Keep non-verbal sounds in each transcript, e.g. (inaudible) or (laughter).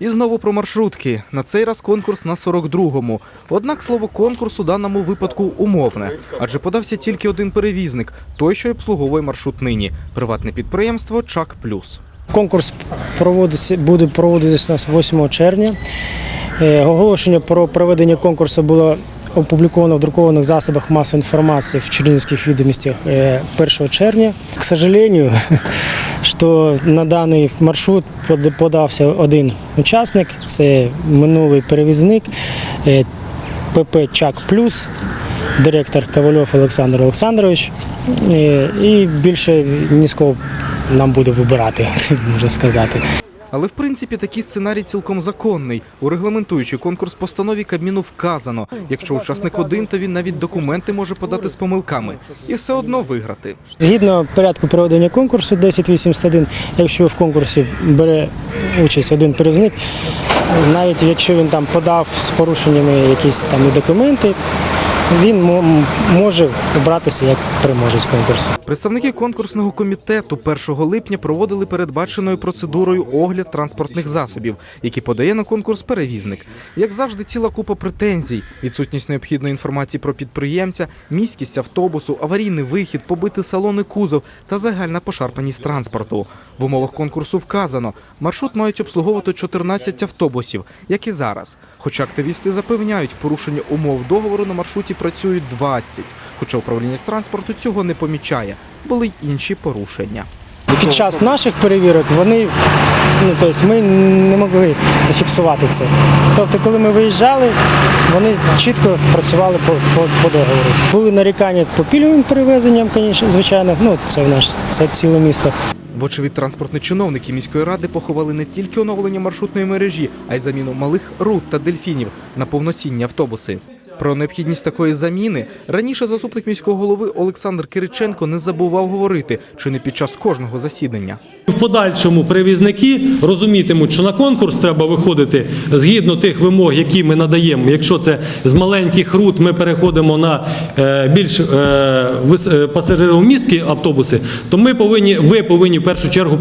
І знову про маршрутки. На цей раз конкурс на 42-му. Однак слово конкурс у даному випадку умовне, адже подався тільки один перевізник, той, що обслуговує маршрут нині приватне підприємство Чак Плюс. Конкурс проводиться, буде проводитися у нас 8 червня. Е, Оголошення про проведення конкурсу було опубліковано в друкованих засобах масової інформації в Чернігівських відомостях е, 1 червня. К сожалению, (laughs) що на даний маршрут подався один учасник, це минулий перевізник е, ПП Чак Плюс, директор Ковальов Олександр Олександрович. Е, І більше кого нам буде вибирати, (laughs) можна сказати. Але в принципі такий сценарій цілком законний. У регламентуючій конкурс постанові Кабміну вказано, якщо учасник один, то він навіть документи може подати з помилками і все одно виграти. Згідно порядку проведення конкурсу 1081, якщо в конкурсі бере участь один перевізник, навіть якщо він там подав з порушеннями якісь там документи, він мо- може обратися як переможець конкурсу. Представники конкурсного комітету 1 липня проводили передбаченою процедурою огляд транспортних засобів, які подає на конкурс перевізник. Як завжди, ціла купа претензій: відсутність необхідної інформації про підприємця, міськість автобусу, аварійний вихід, побитий салон і кузов та загальна пошарпаність транспорту. В умовах конкурсу вказано, маршрут мають обслуговувати 14 автобусів, як і зараз. Хоча активісти запевняють, порушення умов договору на маршруті працюють 20, хоча управління транспорту цього не помічає. Були й інші порушення. Під час наших перевірок вони ну тобто ми не могли зафіксувати це. Тобто, коли ми виїжджали, вони чітко працювали по, по, по договору. Були нарікання по пільговим перевезенням, звичайно. Ну це в наш це ціле місто. Вочевидь, транспортні чиновники міської ради поховали не тільки оновлення маршрутної мережі, а й заміну малих рут та дельфінів на повноцінні автобуси. Про необхідність такої заміни раніше заступник міського голови Олександр Кириченко не забував говорити, чи не під час кожного засідання. В подальшому перевізники розумітимуть, що на конкурс треба виходити згідно тих вимог, які ми надаємо. Якщо це з маленьких рут ми переходимо на е, більш е, е, пасажиромісткі автобуси, то ми повинні, ви повинні в першу чергу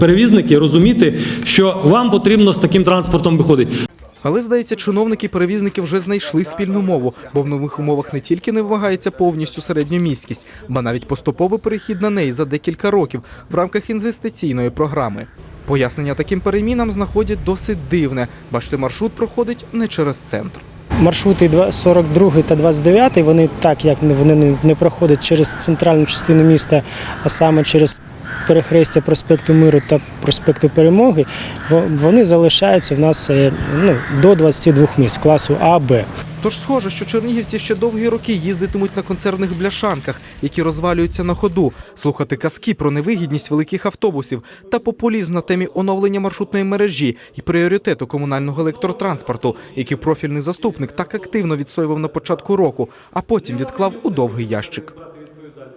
перевізники розуміти, що вам потрібно з таким транспортом виходити. Але здається, чиновники перевізники вже знайшли спільну мову, бо в нових умовах не тільки не вимагається повністю середню міськість, ба навіть поступовий перехід на неї за декілька років в рамках інвестиційної програми. Пояснення таким перемінам знаходять досить дивне. Бачите, маршрут проходить не через центр. Маршрути два- 42 та 29, вони так як вони не проходять через центральну частину міста, а саме через перехрестя проспекту Миру та проспекту Перемоги, вони залишаються в нас е, ну, до 22 місць класу А, Б. Тож схоже, що чернігівці ще довгі роки їздитимуть на консервних бляшанках, які розвалюються на ходу, слухати казки про невигідність великих автобусів та популізм на темі оновлення маршрутної мережі і пріоритету комунального електротранспорту, який профільний заступник так активно відстоював на початку року, а потім відклав у довгий ящик.